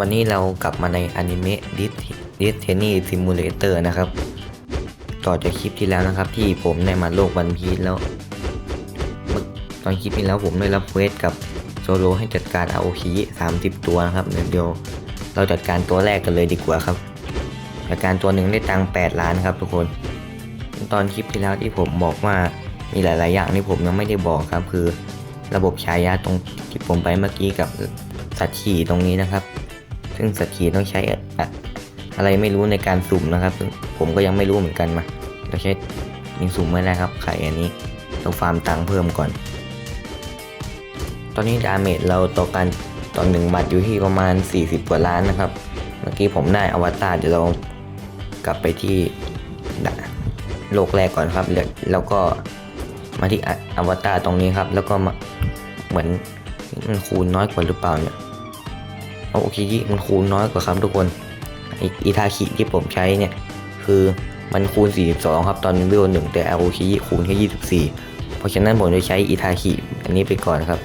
วันนี้เรากลับมาในอนิเมะดิสดิสเทนี่ซิมูเลเตอร์นะครับ ต่อจากคลิปที่แล้วนะครับ ที่ผมได้มาโลกวันพีชแล้ว ตอนคลิปที่แล้วผมได้รับเวสกับโซโลให้จัดการอาโอคิ30 ตัวนะครับเดี๋ยวเดี๋ยวเราจัดการตัวแรกกันเลยดีกว่าครับจัดการตัวหนึ่งได้ตังค์8ล้านครับทุกคน ตอนคลิปที่แล้วที่ผมบอกว่ามีหลาย ๆ อย่างที่ผมยังไม่ได้บอกครับ คือ ระบบฉายาตรงที่ผมไปเมื่อกี้กับสัตว์ขี่ตรงนี้นะครับ ซึ่งสัตว์ขี่ต้องใช้อะอะไรไม่รู้ในการสุ่มนะครับ ซึ่งผมก็ยังไม่รู้เหมือนกันมาเราใช้ยิงสุ่มไม่ได้ครับไข่อันนี้ต้องฟาร์มตังค์เพิ่มก่อน ตอนนี้ดาเมจเราต่อกันต่อหนึ่งบัตรอยู่ที่ประมาณ 40 กว่าล้านนะครับ เมื่อกี้ผมได้อวตารเดี๋ยวเรากลับไปที่โลกแรกก่อนครับแล้วก็มาที่อวตารตรงนี้ครับ แล้วก็มาเหมือนมันคูณน้อยกว่าหรือเปล่าเนี่ย โอเคยิมันคูณน้อยกว่าครับทุกคนอีอีทาคิที่ผมใช้เนี่ย คือมันคูณ 42 ครับตอนเวลหนึ่งแต่อโอเคยิคูณแค่24 เพราะฉะนั้นผมจะใช้อีทาคิอันนี้ไปก่อนครับ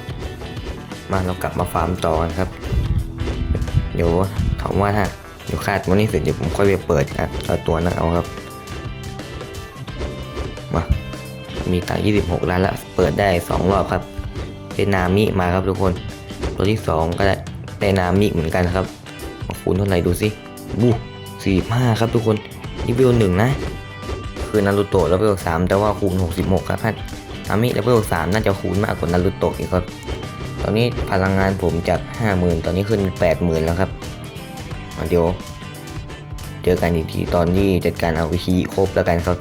มาเรากลับมาฟาร์มต่อกันครับ เดี๋ยวถามว่าถ้าเดี๋ยวคาดวันนี้เสร็จเดี๋ยวผมค่อยไปเปิดอะเอาตัวนั้นเอาครับมามีตังค์26 ล้านละ เปิดได้ 2 รอบครับ เป็นนามิมาครับทุกคน ตัวที่ 2 ก็ได้ ได้นามิเหมือนกันครับคูณเท่าไหร่ดูสิบูสี่ห้าครับทุกคนนี่เวลหนึ่งนะ คือนารูโตะแล้วเวลสามแต่ว่าคูณ66ครับท่านนามิแล้วเวลสามน่าจะคูณมากกว่านารูโตะอีกครับ ตอนนี้พลังงานผมจาก50,000ตอนนี้ขึ้น80,000แล้วครับเดี๋ยวเจอกันอีกทีตอนที่จัดการเอาวิชีครบแล้วกันครับ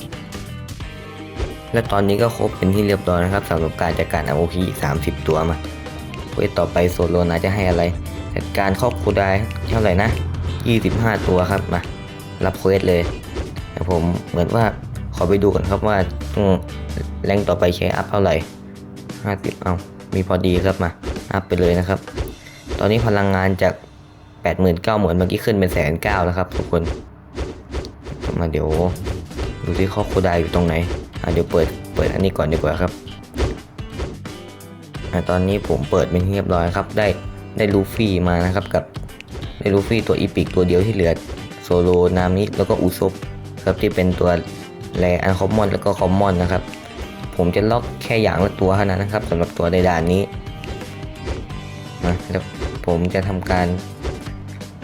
และตอนนี้ก็ครบเป็นที่เรียบร้อยนะครับสำหรับการจัดการเอาวิชี30ตัวมาเควสต่อไปโซโลนาจะให้อะไร จัดการครอบครัวได้เท่าไหร่นะ 25 ตัวครับมารับเควสเลยแต่ผมเหมือนว่าขอไปดูก่อนครับว่าต้องแรงต่อไปใช้อัพเท่าไหร่ 50 เอามีพอดีครับมาอัพไปเลยนะครับ ตอนนี้พลังงานจาก 89,000เหมือนเมื่อกี้ขึ้นเป็นแสนเก้าแล้วครับทุกคนมาเดี๋ยวดูที่ข้อโคดายอยู่ตรงไหนอะเดี๋ยวเปิดเปิดอันนี้ก่อนดีกว่าครับอะตอนนี้ผมเปิดเป็นเรียบร้อยครับได้ ได้ลูฟี่มานะครับกับได้ลูฟี่ตัวอีพิกตัวเดียวที่เหลือโซโลนามิแล้วก็อุซบครับที่เป็นตัวแรอันคอมมอนแล้วก็คอมมอนนะครับ ผมจะล็อกแค่อย่างละตัวเท่านั้นนะครับสำหรับตัวในด่านนี้นะแล้วผมจะทำการ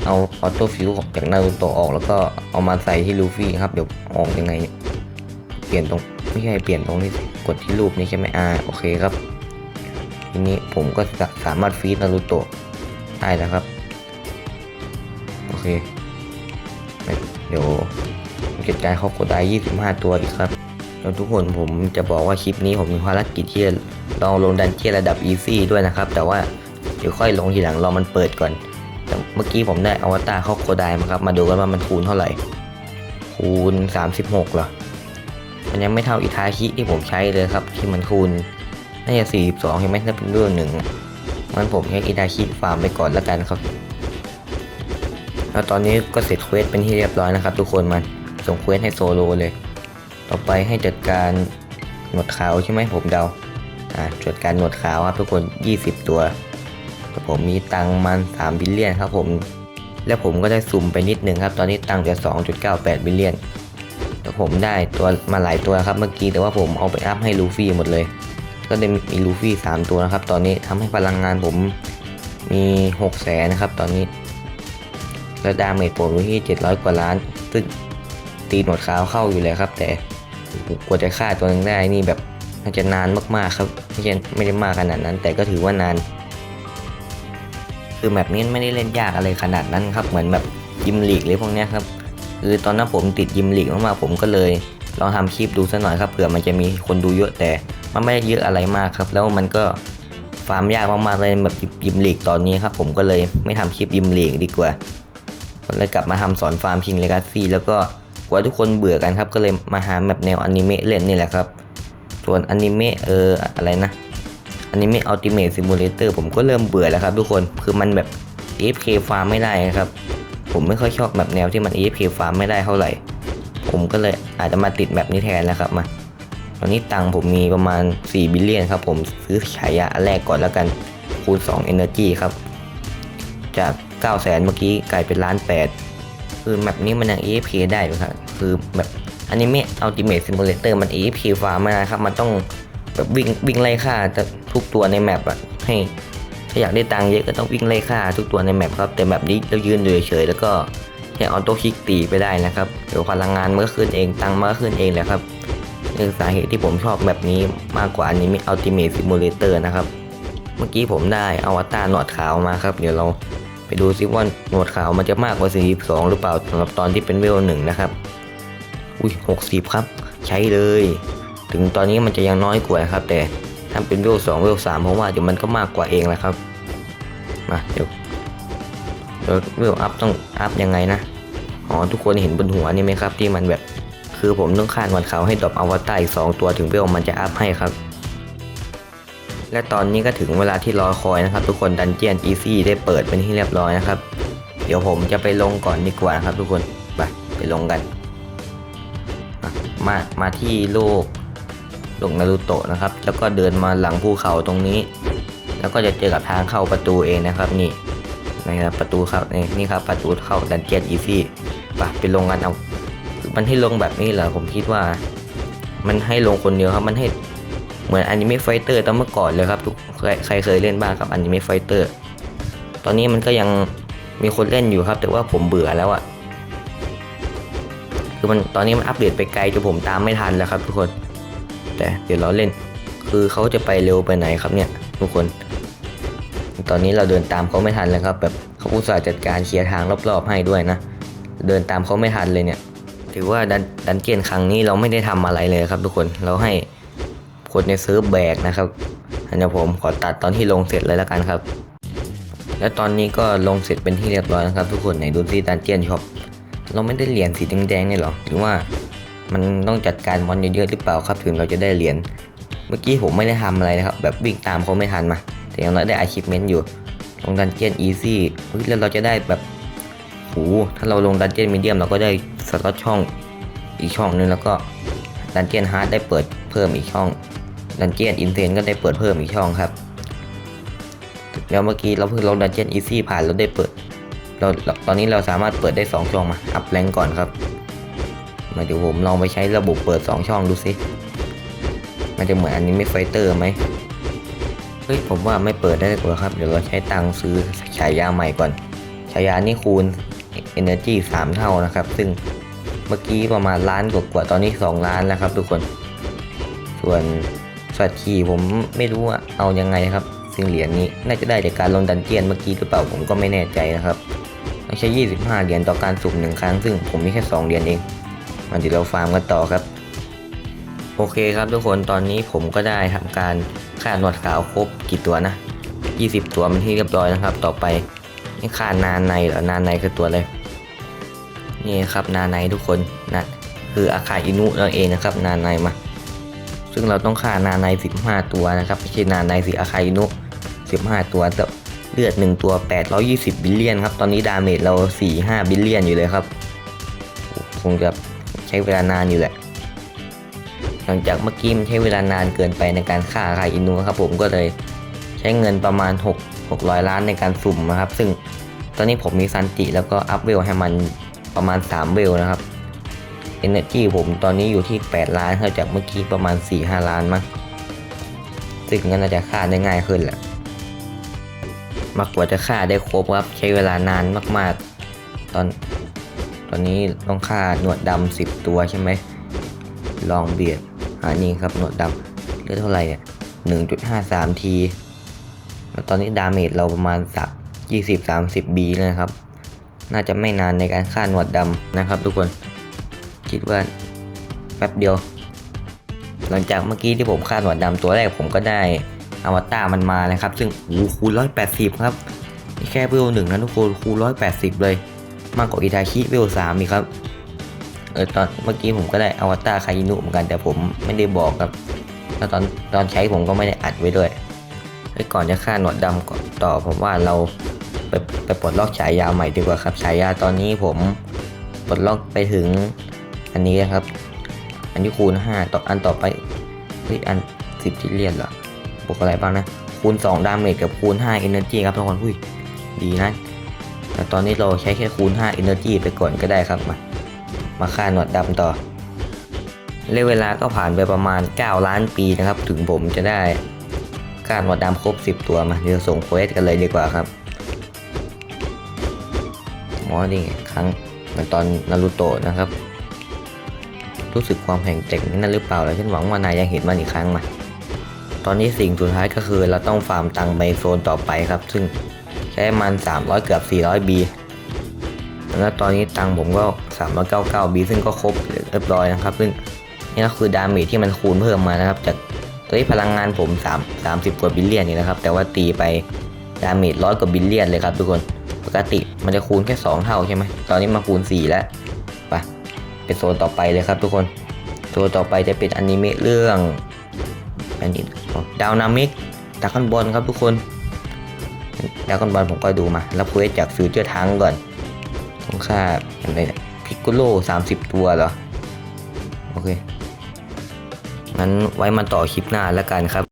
เอาออโต้ฟิวของจากนารูโตะออกแล้วก็เอามาใส่ที่ลูฟี่ครับเดี๋ยวออกยังไงเนี่ยเปลี่ยนตรงไม่ใช่เปลี่ยนตรงนี้กดที่รูปนี้ใช่ไหมอ่าโอเคครับ ทีนี้ผมก็จะสามารถฟีดนารูโตะได้แล้วครับ โอเค เดี๋ยวจัดการเขากดได้ 25 ตัวอีกครับแล้วทุกคนผมจะบอกว่าคลิปนี้ผมมีภารกิจที่จะลองลงดันเจียระดับ easy ด้วยนะครับ แต่ว่าเดี๋ยวค่อยลงทีหลังรอมันเปิดก่อนแต่เมื่อกี้ผมได้อวตารเขาโคไดมาครับ มาดูกันว่ามันคูณเท่าไหร่ คูณ 36เหรอ มันยังไม่เท่าอิทาคิที่ผมใช้เลยครับ ที่มันคูณ น่าจะ42ใช่ไหมถ้าเป็นเรื่องหนึ่งมันผมใช้อิทาคิฟาร์มไปก่อนแล้วกันครับ แล้วตอนนี้ก็เสร็จเควสเป็นที่เรียบร้อยนะครับ ทุกคนมาส่งเควสให้โซโลเลย ต่อไปให้จัดการหนวดขาวใช่ไหมผมเดาอ่าจัดการหนวดขาวครับทุกคน 20 ตัวแต่ผมมีตังมัน3บิลเลียนครับผม แล้วผมก็ได้สุ่มไปนิดหนึ่งครับ ตอนนี้ตังจะ2.98บิลเลียนแต่ผมได้ตัวมาหลายตัวครับเมื่อกี้แต่ว่าผมเอาไปอัพให้ลูฟี่หมดเลย ก็ได้มีลูฟี่ 3 ตัวนะครับ ตอนนี้ทำให้พลังงานผมมี6แสนนะครับ ตอนนี้ แล้วดาเมจผมอยู่ที่ 700 กว่าล้าน ซึ่งตีหนวดขาวเข้าอยู่เลยครับ แต่กว่าจะฆ่าตัวนึงได้นี่แบบน่าจะนานมากๆครับไม่ใช่ไม่ได้มากขนาดนั้น แต่ก็ถือว่านาน คือแบบนี้ไม่ได้เล่นยากอะไรขนาดนั้นครับ เหมือนแบบยิมลีกหรือพวกนี้ครับ คือตอนนั้นผมติดยิมลีกมากๆผมก็เลยลองทำคลิปดูสักหน่อยครับเผื่อมันจะมีคนดูเยอะแต่ มันไม่ได้เยอะอะไรมากครับ แล้วมันก็ฟาร์มยากมากๆเลยแบบยิมลีกตอนนี้ครับ ผมก็เลยไม่ทำคลิปยิมลีกดีกว่าก็เลยกลับมาทำสอนฟาร์มคิงเลกาซี่แล้วก็กลัวทุกคนเบื่อกันครับ ก็เลยมาหาแบบแนวอนิเมะเล่นนี่แหละครับ ส่วนอนิเมะเอออะไรนะอนิเมะอัลติเมทซิมูเลเตอร์ผมก็เริ่มเบื่อแล้วครับ ทุกคนคือมันแบบ AFK ฟาร์มไม่ได้ครับ ผมไม่ค่อยชอบแบบแนวที่มัน AFK ฟาร์มไม่ได้เท่าไหร่ ผมก็เลยอาจจะมาติดแบบนี้แทนแล้วครับมา ตอนนี้ตังค์ผมมีประมาณ 4 บิลเลียนครับผมซื้อฉายาอันแรกก่อนแล้วกัน คูณ 2 Energy ครับ จาก 9 0 0แสนเมื่อกี้กลายเป็นล้านแปดคือแมปนี้มันยัง AFK ได้อยู่ครับ คือแบบอันิเมะอัลติเม e ซิมูเลเตอร์มัน AFK ฟาร์มไม่ได้ครับ มันต้องแบบวิ่งวิ่งไล่ฆ่าทุกตัวในแมปอะให้ถ้าอยากได้ตังค์เยอะก็ต้องวิ่งไล่ฆ่าทุกตัวในแมปครับ แต่แบบนี้เรายืนอยู่เฉยๆแล้วก็แค่ออโต้คลิกตีไปได้นะครับ เดี๋ยวพลังงานมันก็ขึ้นเอง ตังค์มันก็ขึ้นเองแหละครับ คือสาเหตุที่ผมชอบแบบนี้มากกว่าอนิเมะอัลติเม e ซิมูเลเตอร์นะครับ เมื่อกี้ผมได้อวตารหนวดขาวมาครับ เดี๋ยวเราไปดูซิว่าหนวดขาวมันจะมากกว่า 42 หรือเปล่าสำหรับตอนที่เป็นเวลหนึ่งนะครับ อุ้ย60 ครับ ใช้เลย ถึงตอนนี้มันจะยังน้อยกว่าครับ แต่ถ้าเป็นเวล2เวล3ผมว่าเดี๋ยวมันก็มากกว่าเองแหละครับ มาเดี๋ยวเดี๋ยวเวลอัพต้องอัพยังไงนะอ๋อทุกคนเห็นบนหัวนี่ไหมครับที่มันแบบ คือผมต้องคาดวันเขาให้ดรอปอวตารอีกสองตัวถึงเวลมันจะอัพให้ครับ และตอนนี้ก็ถึงเวลาที่รอคอยนะครับ ทุกคนดันเจียนอีซี่ได้เปิดเป็นที่เรียบร้อยนะครับ เดี๋ยวผมจะไปลงก่อนดีกว่าครับ ทุกคนไปไปลงกัน มามาที่โลกโลกนารูโตะนะครับ แล้วก็เดินมาหลังภูเขาตรงนี้ แล้วก็จะเจอกับทางเข้าประตูเองนะครับนี่นะครับประตูเข้านี่นี่ครับประตูเข้าดันเจียนอีซี่ไปไปลงกันเอา มันให้ลงแบบนี้เหรอผมคิดว่า มันให้ลงคนเดียวครับ มันให้เหมือนอนิเมะไฟเตอร์ตอนเมื่อก่อนเลยครับทุกใครใครเคยเล่นบ้างครับอนิเมะไฟเตอร์ตอนนี้มันก็ยังมีคนเล่นอยู่ครับ แต่ว่าผมเบื่อแล้วอะคือมันตอนนี้มันอัปเดตไปไกลจนผมตามไม่ทันแล้วครับ ทุกคน แต่เดี๋ยวเราเล่น คือเขาจะไปเร็วไปไหนครับเนี่ยทุกคน ตอนนี้เราเดินตามเขาไม่ทันแล้วครับ แบบเขาอุตส่าห์จัดการเคลียร์ทางรอบๆให้ด้วยนะ เดินตามเขาไม่ทันเลยเนี่ย ถือว่าดันดันเจียนครั้งนี้เราไม่ได้ทำอะไรเลยครับ ทุกคนเราให้คนในเซิร์ฟแบกนะครับอันนี้ผมขอตัดตอนที่ลงเสร็จเลยแล้วกันครับ และตอนนี้ก็ลงเสร็จเป็นที่เรียบร้อยนะครับ ทุกคนไหนดูซิดันเจียนช็อปเราไม่ได้เหรียญสีแดงๆนี่หรอหรือว่ามันต้องจัดการมอนเยอะๆหรือเปล่าครับถึงเราจะได้เหรียญเมื่อกี้ผมไม่ได้ทำอะไรนะครับ แบบวิ่งตามเขาไม่ทันมา แต่ยังน้อยได้อาชีพเมนต์อยู่ลงดันเจียนอีซี่แล้วเราจะได้แบบ หถ้าเราลงดันเจียนมีเดียมเราก็ได้สล็อตช่องอีกช่องนึงแล้วก็ดันเจียนฮาร์ดได้เปิดเพิ่มอีกช่องดันเจียนอินเทนก็ได้เปิดเพิ่มอีกช่องครับ แล้วเมื่อกี้เราเพิ่งลงดันเจียนอีซี่ผ่านเราได้เปิดเราตอนนี้เราสามารถเปิดได้ 2 ช่องมาอัพแรงก่อนครับ มาเดี๋ยวผมลองไปใช้ระบบเปิด 2 ช่องดูสิมันจะเหมือนอันนี้ไม่ไฟเตอร์ไหมเฮ้ยผมว่าไม่เปิดได้กว่าครับ เดี๋ยวเราใช้ตังค์ซื้อฉายาใหม่ก่อนฉายานี่คูณ Energy 3 เท่านะครับ ซึ่งเมื่อกี้ประมาณล้านกว่าๆตอนนี้ 2 ล้านแล้วครับ ทุกคน ส่วนสวัสดีผมไม่รู้ว่าเอายังไงครับ ซึ่งเหรียญนี้น่าจะได้จากการลงดันเจียนเมื่อกี้หรือเปล่าผมก็ไม่แน่ใจนะครับต้องใช้ 25 เหรียญต่อการสุ่มหนึ่งครั้ง ซึ่งผมมีแค่ 2 เหรียญเองมาเดี๋ยวเราฟาร์มกันต่อครับ โอเคครับทุกคนตอนนี้ผมก็ได้ทำการฆ่าหนวดขาวครบกี่ตัวนะ 20 ตัวเป็นที่เรียบร้อยนะครับ ต่อไปนี่ฆ่านานในหรอนานในคือตัวอะไร นี่ครับนานในทุกคนนะคืออาคาอินุนั่นเองนะครับ นานในมา ซึ่งเราต้องฆ่านาใน15ตัวนะครับไม่ใช่นาในสิอาคาอินุ15ตัวแต่เลือด1ตัว820บิลเลียนครับ ตอนนี้ดาเมจเรา4-5บิลเลียนอยู่เลยครับคงจะใช้เวลานานอยู่แหละหลังจากเมื่อกี้มันใช้เวลานานเกินไปในการฆ่าอาคาอินุครับผมก็เลยใช้เงินประมาณ 6 600 ล้านในการสุ่มนะครับ ซึ่งตอนนี้ผมมีซันติแล้วก็อัพเวลให้มัน ประมาณ 3 เวลนะครับ Energy ผมตอนนี้อยู่ที่ 8 ล้านเท่าจากเมื่อกี้ประมาณ 4-5 ล้านมั้งซึ่งก็น่าจะฆ่าได้ง่ายขึ้นแหละมากกว่าจะฆ่าได้ครบครับใช้เวลานานมาก ๆ ตอน ตอนนี้ต้องฆ่าหนวดดำ10ตัวใช่ไหม ลองเบียดหานี่ครับหนวดดำเลือดเท่าไหร่เนี่ย1.53ทีแล้วตอนนี้ดาเมจเราประมาณสัก20-30บีเลยนะครับ น่าจะไม่นานในการฆ่าหนวดดำนะครับ ทุกคนคิดว่าแป๊บเดียว หลังจากเมื่อกี้ที่ผมคาดหนวดดำตัวแรกผมก็ได้อวตารมันมานะครับ ซึ่งโอ้คูณร้อยแปดสิบครับนี่แค่เวลหนึ่งนะทุกคนคูณร้อยแปดสิบเลย มากกว่าอิทาชิเวลสามอีกครับเออตอนเมื่อกี้ผมก็ได้อวตารคายินุเหมือนกันแต่ผมไม่ได้บอกครับแล้วตอนตอนใช้ผมก็ไม่ได้อัดไว้ด้วยก่อนจะฆ่าหนวดดำต่อผมว่าเรา ไปไปปลดล็อกฉายาใหม่ดีกว่าครับฉายาตอนนี้ผมปลดล็อกไปถึงอันนี้นะครับ อันที่คูณ5ต่ออันต่อไปเฮ้ยอัน10ที่เลียนเหรอบวกอะไรบ้างนะ คูณ 2 ดาเมจกับคูณ 5 Energy ครับทุกคนอุ้ยดีนะแต่ตอนนี้เราใช้แค่คูณ 5 Energy ไปก่อนก็ได้ครับ มา มาฆ่าหนวดดำต่อเรียกเวลาก็ผ่านไปประมาณ 9 ล้านปีนะครับ ถึงผมจะได้ฆ่าหนวดดำครบ 10 ตัวมาเดี๋ยวส่งเควสกันเลยดีกว่าครับ หมอนี่ครั้งเหมือนตอนนารูโตะนะครับ รู้สึกความแข็งแกร่งนั่นหรือเปล่าแล้วฉันหวังว่านายยังเห็นมันอีกครั้งมาตอนนี้สิ่งสุดท้ายก็คือเราต้องฟาร์มตังไปโซนต่อไปครับ ซึ่งใช้มัน 300 เกือบ 400บีแล้วตอนนี้ตังผมก็ 399บีซึ่งก็ครบเรียบร้อยนะครับ ซึ่งนี่ก็คือดาเมจที่มันคูณเพิ่มมานะครับจากตอนนี้พลังงานผม 3 30 กว่าบิลเลียนนี่นะครับ แต่ว่าตีไปดาเมจร้อยกว่าบิลเลียนเลยครับทุกคน ปกติมันจะคูณแค่ 2 เท่าใช่ไหมตอนนี้มาคูณ 4 แล้วไปไปโซนต่อไปเลยครับทุกคนโซนต่อไปจะเป็นอนิเมะเรื่องอันนี้ดาวนามิกดาคอนบอลครับทุกคนดาคอนบอลผมก็ดูมาแล้วเควสจากฟิวเจอร์ทังก่อนต้องฆ่าอะไรพิกโกโล30 ตัวเหรอ โอเคงั้นไว้มาต่อคลิปหน้าแล้วกันครับ